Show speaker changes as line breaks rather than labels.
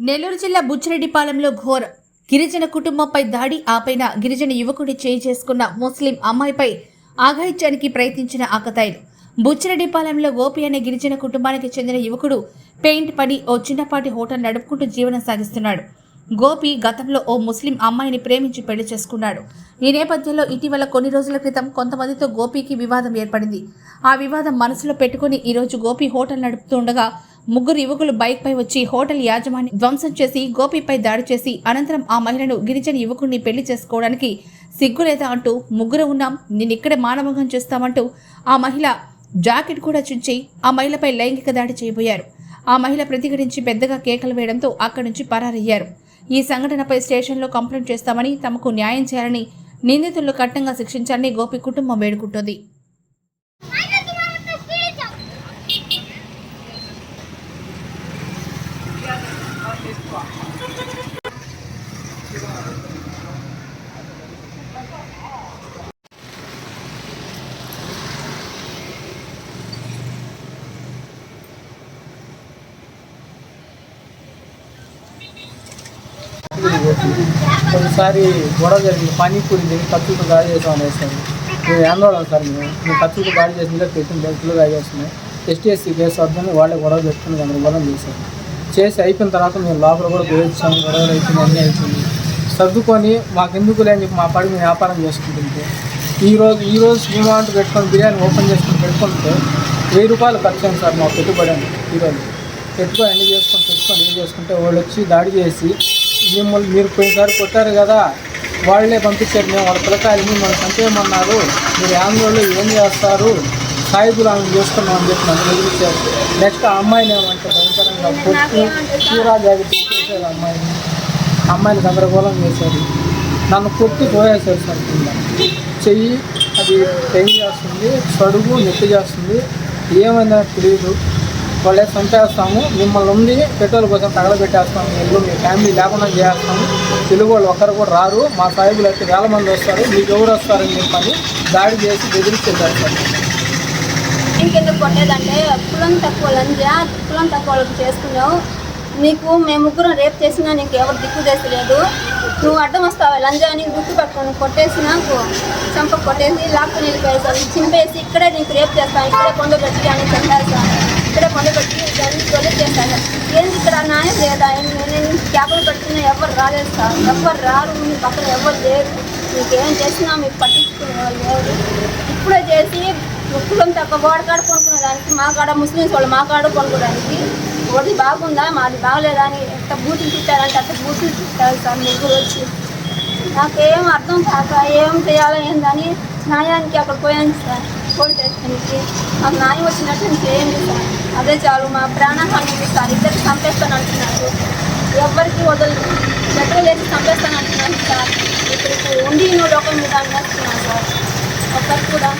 నెల్లూరు జిల్లా బుచ్చిరెడ్డిపాలెంలో ఘోర గిరిజన కుటుంబంపై దాడి ఆపైన గిరిజన యువకుడి చేయి చేసుకున్న ముస్లిం అమ్మాయిపై ఆఘాయిత్యానికి ప్రయత్నించిన ఆకతాయిలు. బుచ్చిరెడ్డిపాలెంలో గోపి అనే గిరిజన కుటుంబానికి చెందిన యువకుడు పెయింట్ పని ఓ చిన్నపాటి హోటల్ నడుపుకుంటూ జీవనం సాగిస్తున్నాడు. గోపి గతంలో ఓ ముస్లిం అమ్మాయిని ప్రేమించి పెళ్ళి చేసుకున్నాడు. ఈ నేపథ్యంలో ఇటీవల కొన్ని రోజుల క్రితం కొంతమందితో గోపికి వివాదం ఏర్పడింది. ఆ వివాదం మనసులో పెట్టుకుని ఈరోజు గోపి హోటల్ నడుపుతుండగా ముగ్గురు యువకులు బైక్ పై వచ్చి హోటల్ యాజమాని ధ్వంసం చేసి గోపిపై దాడి చేసి అనంతరం ఆ మహిళను గిరిజన యువకుడిని పెళ్ళి చేసుకోవడానికి సిగ్గులేదా అంటూ ముగ్గురు ఉన్నాం నిన్నిక్కడే మానభంగం చేస్తామంటూ ఆ మహిళ జాకెట్ కూడా చుంచి ఆ మహిళపై లైంగిక దాడి చేయబోయారు. ఆ మహిళ ప్రతిఘటించి పెద్దగా కేకలు వేయడంతో అక్కడి నుంచి పరారయ్యారు. ఈ సంఘటనపై స్టేషన్లో కంప్లైంట్ చేస్తామని తమకు న్యాయం చేయాలని నిందితులను కట్టంగా శిక్షించాలని గోపి కుటుంబం వేడుకుంటోంది.
ఒకసారి గొడవ జరిగింది. పానీపూరి దగ్గర ఖర్చులతో దాడి చేసాం అనేసాను మేము ఆందోళన సార్ మేము? మేము ఖర్చులతో దాడి చేసిన పెట్టిన బెల్ట్లు దాడి చేస్తున్నాయి. ఎస్టీఎస్సీ కేసు వద్దని వాళ్ళే గొడవ పెట్టుకుని గందరగోళం చేశారు. చేసి అయిపోయిన తర్వాత మేము లోపల కూడా పోయొచ్చాము గొడవలు అయిపోయింది అన్నీ అవుతుంది సర్దుకొని మాకెందుకు లేని చెప్పి మా పడి వ్యాపారం చేసుకుంటుంటే ఈరోజు ఈరోజు ఈ రోజు డిమాండ్ పెట్టుకొని బిర్యానీ ఓపెన్ చేసుకొని పెట్టుకుంటే వెయ్యి రూపాయలు ఖర్చు అయింది సార్ మా పెట్టుబడి అని ఈరోజు. పెట్టుకొని అన్ని చేసుకొని పెట్టుకొని ఏం చేసుకుంటే వాళ్ళు వచ్చి దాడి చేసి మిమ్మల్ని మీరు పోయినసారి కొట్టారు కదా వాళ్ళే పంపించారు మేము వాళ్ళ పిల్లకాయలు మిమ్మల్ని చంపేయమన్నారు మీరు ఆందోళనలో ఏం చేస్తారు? సాయిబులు ఆమె చేసుకున్నాం అని చెప్పి నన్ను ఎదిరించారు నెక్స్ట్ ఆ అమ్మాయిని ఏమంటే భయంకరంగా కొట్టి చీరా జాగ్రత్త చేసేది అమ్మాయిని. అమ్మాయిని గందరగోళం చేశారు. నన్ను కొట్టి పోయేసారు సార్ కింద. చెయ్యి అది పెయిన్ చేస్తుంది సడుగు నొప్పి చేస్తుంది. ఏమైందో తెలియదు వాళ్ళే చంపేస్తాము మిమ్మల్ని ఉంది పెట్రోల్ కోసం తగలబెట్టేస్తాము ఇల్లు మీ ఫ్యామిలీ లేకుండా చేస్తాము. తెలుగు వాళ్ళు ఒక్కరు కూడా రారు. మా సాయిబులు అయితే వేల మంది వస్తారు. మీకు ఎవరు వస్తారని చెప్పని దాడి చేసి బెదిరించేశారు ఎందుకు
ఎందుకు కొట్టేదంటే కులం తక్కువ లంజా కులం తక్కువ వాళ్ళకి చేసుకున్నావు. నీకు మేము ముగ్గురం రేపు చేసినా నీకు ఎవరు దిక్కు చేసలేదు నువ్వు అడ్డం వస్తావు? లంజా అని గుర్తు పట్టుకొని కొట్టేసి నాకు చంప కొట్టేసి లాక్కుని వెళ్ళిపోయేసాను చింపేసి ఇక్కడే నీకు రేపు చేస్తాను ఇక్కడే కొండ పెట్టి అని చంపేస్తాను ఇక్కడే కొండ పెట్టి తొలి చేస్తాను ఏంది ఇక్కడ నాయం లేదా? నేను క్యాబులు పెట్టుకున్నా ఎవరు రాలేదు సార్. ఎవరు రారు? మీ పక్కన ఎవరు లేరు? నీకేం చేసినా మీకు పట్టించుకునే వాళ్ళు కులం తక్కువ వాడి కాడ కొనుక్కునే దానికి మా కాడ ముస్లిమ్స్ వాళ్ళు మా కాడ కొనుక్కోడానికి ఒకటి బాగుందా మాది బాగలేదా అని ఎంత బూతులు తిట్టారంటే అంత బూతులు తిట్టారు సార్ ముగ్గురు వచ్చి. నాకేం అర్థం కాక ఏం చేయాలో ఏందని న్యాయానికి అక్కడ పోయాను సార్. పోలీస్ స్టేషన్కి మాకు న్యాయం వచ్చినట్టు చేయండి సార్. అదే చాలు మా ప్రాణహాని సార్. ఇద్దరికి చంపేస్తాను అంటున్నారు. ఎవరికి వదలదు పెట్రోల్ వేసి చంపేస్తాను అంటున్నాను సార్. ఇప్పుడు ఉండి నువ్వు లోకం మీద అన్నట్టున్నాను సార్. ఒక్కరు కూడా.